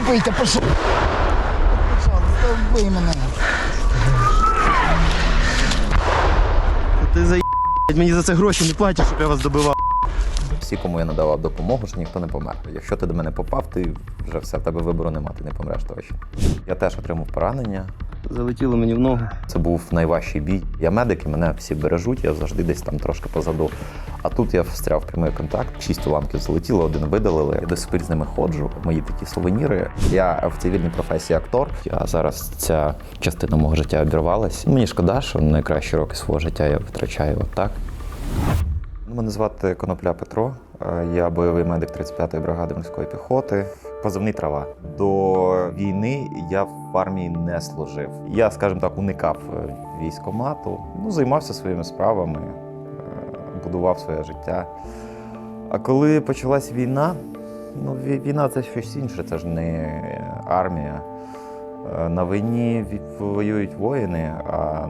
добийте, пошли. Вбий мене. Ти за мені за це гроші не платять, щоб я вас добивав. Всі, кому я надавав допомогу, що ніхто не помер. Якщо ти до мене попав, ти вже все, в тебе вибору нема, ти не помреш точно. Я теж отримав поранення. Залетіло мені в ногу. Це був найважчий бій. Я медик, і мене всі бережуть, я завжди десь там трошки позаду. А тут я встряв прямий контакт, шість уламків залетіло, один видалили. Я до сих пір з ними ходжу. Мої такі сувеніри. Я в цивільній професії актор. А зараз ця частина мого життя обірвалась. Мені шкода, що найкращі роки свого життя я витрачаю отак. Мене звати Конопля Петро. Е, Я бойовий медик 35-ї бригади морської піхоти. Позивний трава. До війни я в армії не служив. Я, скажімо так, уникав е, військомату. Ну, займався своїми справами, е, будував своє життя. А коли почалась війна, ну війна це щось інше, це ж не армія. Е, На війні ві- воюють воїни, а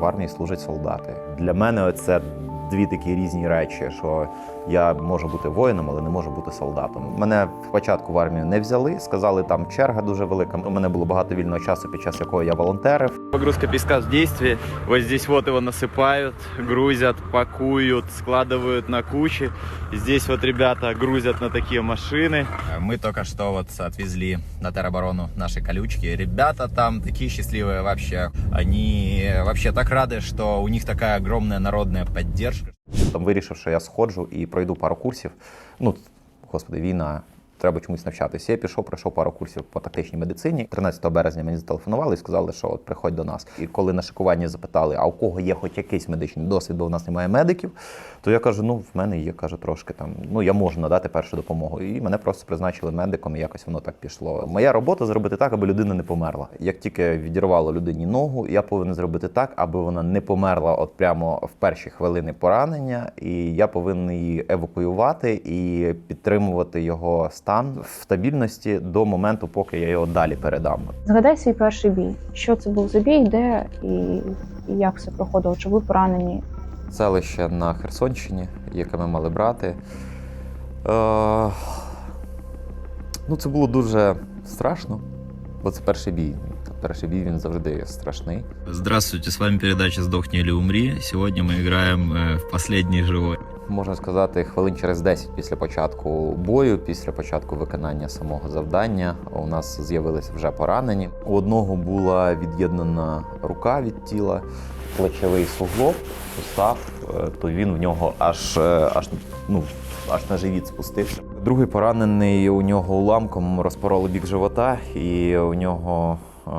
в армії служать солдати. Для мене це дві такі різні речі, що я можу бути воїном, але не можу бути солдатом. Мене спочатку в армію не взяли, сказали, там черга дуже велика. У мене було багато вільного часу, під час якого я волонтерив. Погрузка песка в действии. Вот здесь вот его насыпают, грузят, пакуют, складывают на кучи. Здесь вот ребята грузят на такие машины. Мы только что вот отвезли на тероборону наши колючки. Ребята там такие счастливые вообще. Они вообще так рады, что у них такая огромная народная поддержка. Там вирішив, що я сходжу і пройду пару курсів. Ну, господи, війна. Треба чомусь навчатися. Я пішов, пройшов пару курсів по тактичній медицині. 13 березня мені зателефонували і сказали, що от приходь до нас. І коли на шикуванні запитали, а у кого є хоч якийсь медичний досвід, бо у нас немає медиків, то я кажу: ну в мене є, кажу, трошки там. Ну я можу надати першу допомогу. І мене просто призначили медиком, і якось воно так пішло. Моя робота зробити так, аби людина не померла. Як тільки відірвало людині ногу, я повинен зробити так, аби вона не померла от прямо в перші хвилини поранення, і я повинен її евакуювати і підтримувати його стан в стабільності до моменту, поки я його далі передам. Згадай свій перший бій. Що це був за бій, де і, і як все проходило? Чи ви поранені? селище на Херсонщині, яке ми мали брати. Е, ну, це було дуже страшно, бо це перший бій. Перший бій він завжди страшний. Здравствуйте, с вами передача «Сдохни или умри». Сегодня мы играем э, в «Последний живой». Можна сказати, хвилин через 10 після початку бою, після початку виконання самого завдання, у нас з'явилися вже поранені. У одного була від'єднана рука від тіла, плечовий суглоб, сустав, е, то він в нього аж, е, аж, ну, аж на живіт спустився. Другий поранений у нього уламком розпороли бік живота, і у нього е,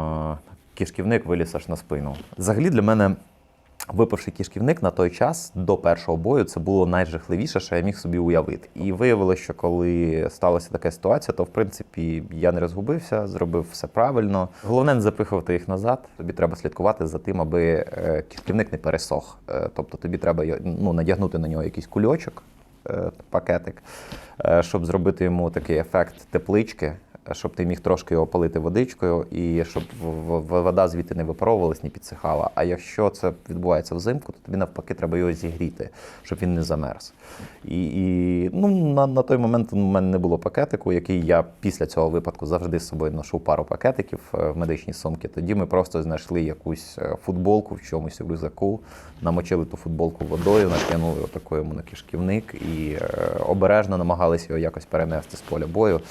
кишківник виліз аж на спину. Взагалі для мене Випавши кишківник на той час до першого бою, це було найжахливіше, що я міг собі уявити. І виявилося, що коли сталася така ситуація, то в принципі я не розгубився, зробив все правильно. Головне не запихувати їх назад. Тобі треба слідкувати за тим, аби е, кишківник не пересох. Е, Тобто тобі треба ну, надягнути на нього якийсь кульочок, е, пакетик, щоб зробити йому такий ефект теплички. Щоб ти міг трошки його полити водичкою і щоб в- в- вода звідти не випаровувалась, не підсихала. А якщо це відбувається взимку, то тобі навпаки треба його зігріти, щоб він не замерз. І, і ну, на, на той момент у мене не було пакетику, який я після цього випадку завжди з собою ношу пару пакетиків е, в медичній сумці. Тоді ми просто знайшли якусь е, футболку в чомусь у рюкзаку, намочили ту футболку водою, накинули отаку йому на кишківник і е, обережно намагалися його якось перенести з поля бою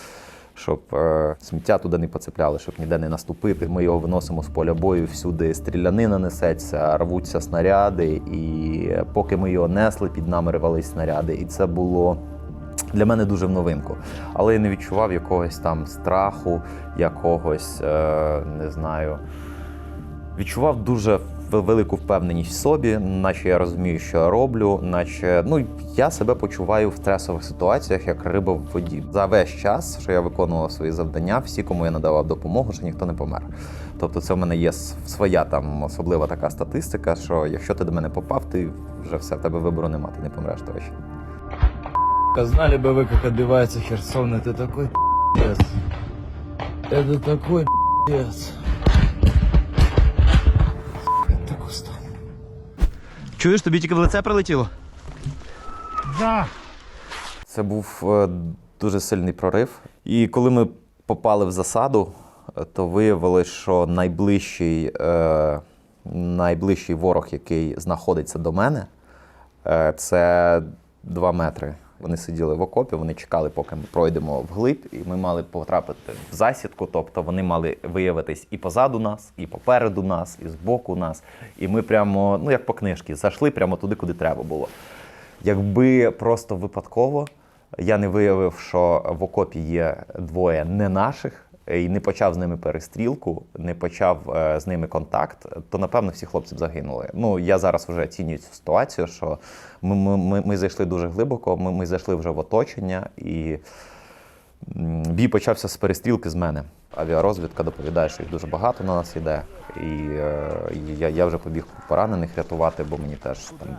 щоб е, сміття туди не поцепляли, щоб ніде не наступити. Ми його виносимо з поля бою, всюди стрілянина несеться, рвуться снаряди, і поки ми його несли, під нами рвались снаряди. І це було. Для мене дуже в новинку, але я не відчував якогось там страху, якогось, е, не знаю, відчував дуже велику впевненість в собі, наче я розумію, що я роблю, наче ну я себе почуваю в стресових ситуаціях як риба в воді. За весь час, що я виконував свої завдання, всі, кому я надавав допомогу, що ніхто не помер. Тобто, це в мене є с- своя там особлива така статистика, що якщо ти до мене попав, ти вже все в тебе вибору нема, ти не помреш точно. Знали бы вы, как отбивается Херсон, это такой пи***ц. Это такой пи***ц. Чуєш, тобі тільки в лице прилетіло? Да. Це був е, дуже сильний прорив. І коли ми попали в засаду, то виявилось, що найближчий, е, найближчий ворог, який знаходиться до мене, е, це 2 метри. Вони сиділи в окопі, вони чекали, поки ми пройдемо вглиб, і ми мали потрапити в засідку. Тобто вони мали виявитись і позаду нас, і попереду нас, і збоку нас. І ми прямо, ну як по книжці, зайшли прямо туди, куди треба було. Якби просто випадково я не виявив, що в окопі є двоє не наших, і не почав з ними перестрілку, не почав е, з ними контакт, то напевно всі хлопці б загинули. Ну я зараз вже оцінюю цю ситуацію, що ми, ми, ми, ми зайшли дуже глибоко, ми, ми зайшли вже в оточення, і бій почався з перестрілки з мене. Авіарозвідка доповідає, що їх дуже багато на нас йде. І, е, я, я вже побіг поранених рятувати, бо мені теж там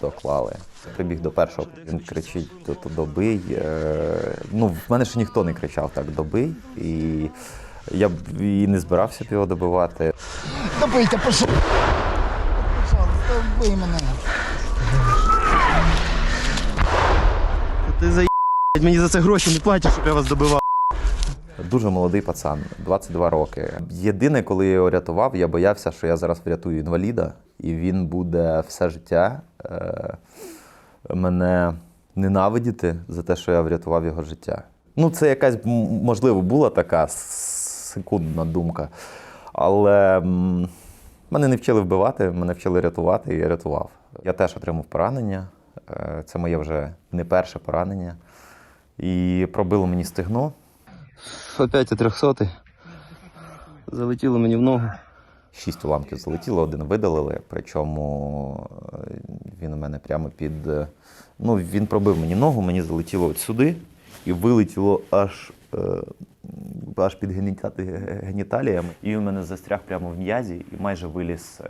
доклали. Прибіг до першого, він кричить до, до добий. Е, ну, в мене ще ніхто не кричав так добий. І я б і не збирався б його добивати. Добийте. Пожалуйста, вбий мене. Мені за це гроші не платять, щоб я вас добивав. Дуже молодий пацан, 22 роки. Єдине, коли я його рятував, я боявся, що я зараз врятую інваліда, і він буде все життя е, мене ненавидіти за те, що я врятував його життя. Ну, це якась, можливо, була така секундна думка. Але мене не вчили вбивати, мене вчили рятувати, і я рятував. Я теж отримав поранення. Е, Це моє вже не перше поранення. І пробило мені стегно. Опять трьохсотий. Залетіло мені в ногу. Шість уламків залетіло, один видалили. Причому е, він у мене прямо під. е, Ну, він пробив мені ногу, мені залетіло от сюди і вилетіло аж, е, аж під геніта- геніталіями. І у мене застряг прямо в м'язі і майже виліз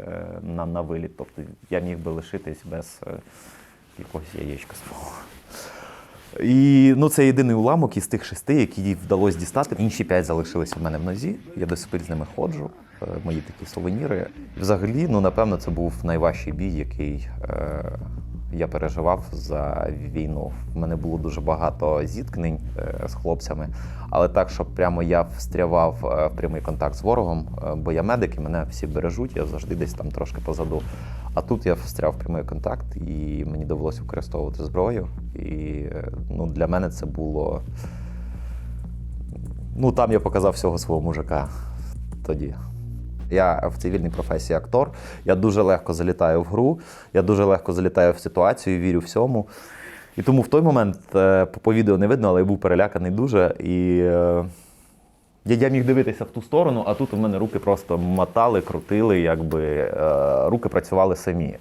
на, на виліт. Тобто я міг би лишитись без якогось яєчка свого. І ну, це єдиний уламок із тих шести, які їй вдалося дістати. Інші п'ять залишилися в мене в нозі. Я до сих пір з ними ходжу. Е, Мої такі сувеніри. Взагалі, ну напевно, це був найважчий бій, який е, я переживав за війну. В мене було дуже багато зіткнень е, з хлопцями, але так, щоб прямо я встрявав е, в прямий контакт з ворогом, е, бо я медик, і мене всі бережуть, я завжди десь там трошки позаду. А тут я встряв в прямий контакт, і мені довелося використовувати зброю. І ну, для мене це було. Ну, там я показав всього свого мужика тоді. Я в цивільній професії актор. Я дуже легко залітаю в гру, я дуже легко залітаю в ситуацію, вірю всьому. І тому в той момент е, по, відео не видно, але я був переляканий дуже. І е, я, я міг дивитися в ту сторону, а тут у мене руки просто мотали, крутили, якби е, руки працювали самі.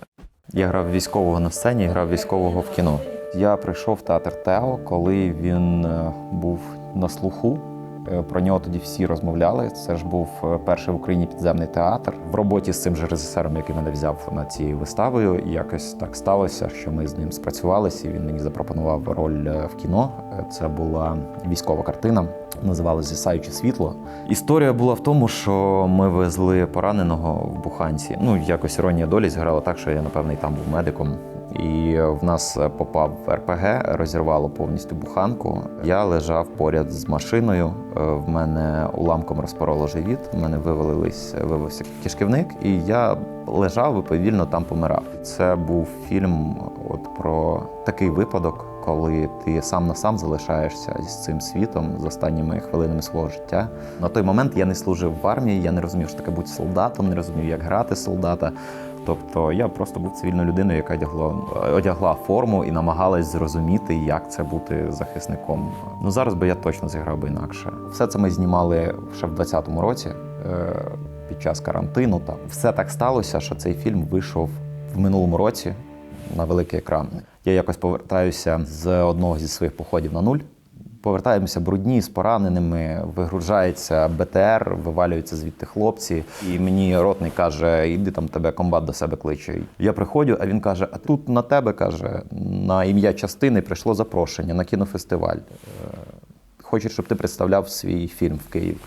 Я грав військового на сцені, грав військового в кіно. Я прийшов в театр Тео, коли він був на слуху. Е, Про нього тоді всі розмовляли. Це ж був е, перший в Україні підземний театр. В роботі з цим же режисером, який мене взяв над цією виставою, якось так сталося, що ми з ним спрацювалися. Він мені запропонував роль е, в кіно. Це була військова картина, називалася Зісаюче світло. Історія була в тому, що ми везли пораненого в буханці. Ну якось іронія долі зіграла так, що я напевно там був медиком. І в нас попав РПГ, розірвало повністю буханку. Я лежав поряд з машиною. е, В мене уламком розпороло живіт. В мене вивалились, вивився кишківник, і я лежав і повільно там помирав. Це був фільм от про такий випадок, коли ти сам на сам залишаєшся з цим світом з останніми хвилинами свого життя. На той момент я не служив в армії, я не розумів, що таке бути солдатом, не розумів, як грати солдата. Тобто я просто був цивільною людиною, яка одягла, одягла форму і намагалась зрозуміти, як це бути захисником. Ну зараз би я точно зіграв би інакше. Все це ми знімали ще в 2020 році е, під час карантину. Там все так сталося, що цей фільм вийшов в минулому році на великий екран. Я якось повертаюся з одного зі своїх походів на нуль. Повертаємося брудні з пораненими, вигружається БТР, вивалюються звідти хлопці. І мені ротний каже: іди там тебе комбат до себе кличе. Я приходжу, а він каже: А тут на тебе каже, на ім'я частини прийшло запрошення на кінофестиваль. Е, Хочуть, щоб ти представляв свій фільм в Києві.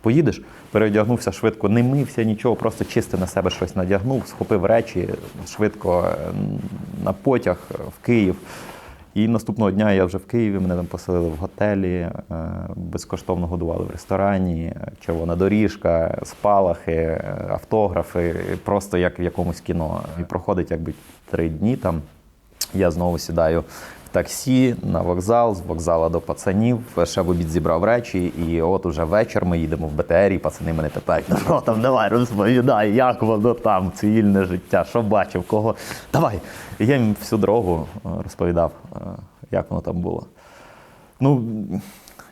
Поїдеш, переодягнувся швидко, не мився нічого, просто чисто на себе щось надягнув, схопив речі швидко е, на потяг в Київ. І наступного дня я вже в Києві, мене там поселили в готелі, е, безкоштовно годували в ресторані, червона доріжка, спалахи, е, автографи, просто як в якомусь кіно. І проходить якби три дні там. Я знову сідаю таксі на вокзал, з вокзала до пацанів. Ще в обід зібрав речі, і от уже вечір ми їдемо в БТР, і пацани мене питають: ну що там, давай розповідай, як воно там, цивільне життя, що бачив, кого. Давай. І я їм всю дорогу е, розповідав, е, як воно там було. Ну,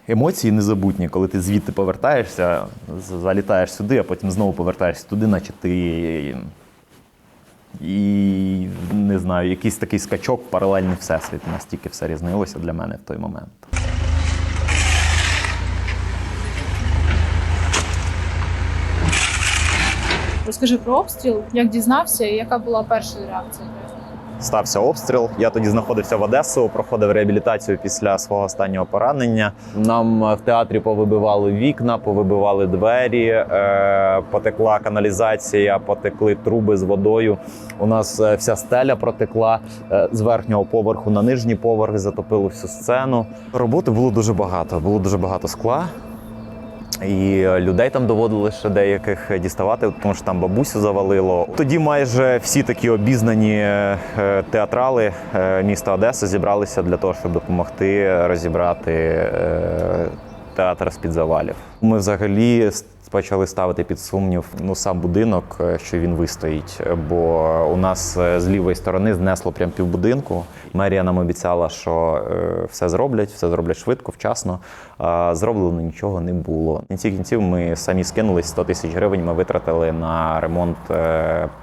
емоції незабутні, коли ти звідти повертаєшся, залітаєш сюди, а потім знову повертаєшся туди, наче ти і не знаю, якийсь такий скачок паралельний всесвіт. Настільки все різнилося для мене в той момент. Розкажи про обстріл, як дізнався і яка була перша реакція? Стався обстріл. Я тоді знаходився в Одесу, проходив реабілітацію після свого останнього поранення. Нам е, в театрі повибивали вікна, повибивали двері, е, потекла каналізація, потекли труби з водою. У нас е, вся стеля протекла з верхнього поверху на нижній поверх, затопило всю сцену. Роботи було дуже багато. Було дуже багато скла. І е, людей там доводили ще деяких діставати, тому що там бабусю завалило. Тоді майже всі такі обізнані е, театрали е, міста Одеси зібралися для того, щоб допомогти розібрати театр з-під завалів. Ми взагалі почали ставити під сумнів ну сам будинок, е, що він вистоїть. Бо у нас е, з лівої сторони знесло прям півбудинку. Мерія нам обіцяла, що е, все зроблять, все зроблять швидко, вчасно. А зроблено нічого не було. В кінці кінців ми самі скинулись 100 тисяч гривень. Ми витратили на ремонт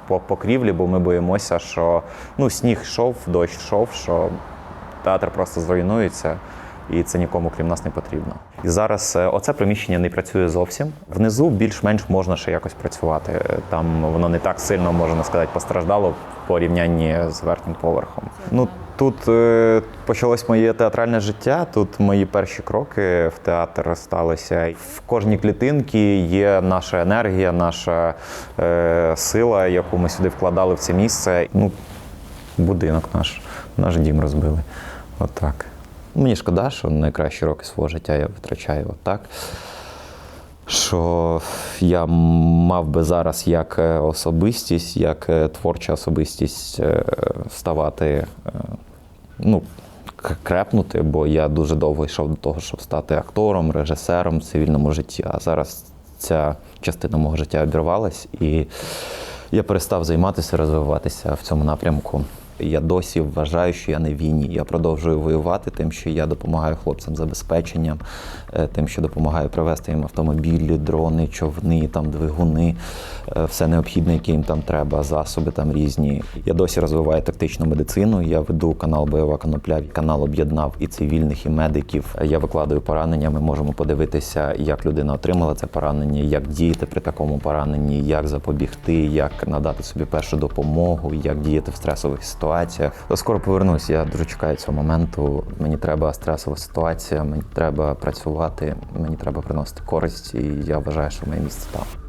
по покрівлі, бо ми боїмося, що ну сніг йшов, дощ йшов, що театр просто зруйнується. І це нікому крім нас не потрібно. І зараз е, оце приміщення не працює зовсім. Внизу більш-менш можна ще якось працювати. Е, Там воно не так сильно можна сказати постраждало в порівнянні з верхнім поверхом. Ну тут е, почалось моє театральне життя. Тут мої перші кроки в театр сталися. В кожній клітинці є наша енергія, наша е, сила, яку ми сюди вкладали в це місце. Ну, будинок наш, наш дім розбили. Отак. Мені шкода, що найкращі роки свого життя я витрачаю отак. Що я мав би зараз як е, особистість, як е, творча особистість е, ставати, ну, крепнути, бо я дуже довго йшов до того, щоб стати актором, режисером в цивільному житті. А зараз ця частина мого життя обірвалась, і я перестав займатися, розвиватися в цьому напрямку. Я досі вважаю, що я не війні. Я продовжую воювати тим, що я допомагаю хлопцям забезпеченням, е, тим, що допомагаю привезти їм автомобілі, дрони, човни, там двигуни, е, все необхідне, яке їм там треба, засоби там різні. Я досі розвиваю тактичну медицину. Я веду канал Бойова конопля. Канал об'єднав і цивільних, і медиків. Я викладаю поранення. Ми можемо подивитися, як людина отримала це поранення, як діяти при такому пораненні, як запобігти, як надати собі першу допомогу, як діяти в стресових ситуаціях. Скоро повернусь. Я дуже чекаю цього моменту. Мені треба стресова ситуація, мені треба працювати, мені треба приносити користь, і я вважаю, що моє місце там.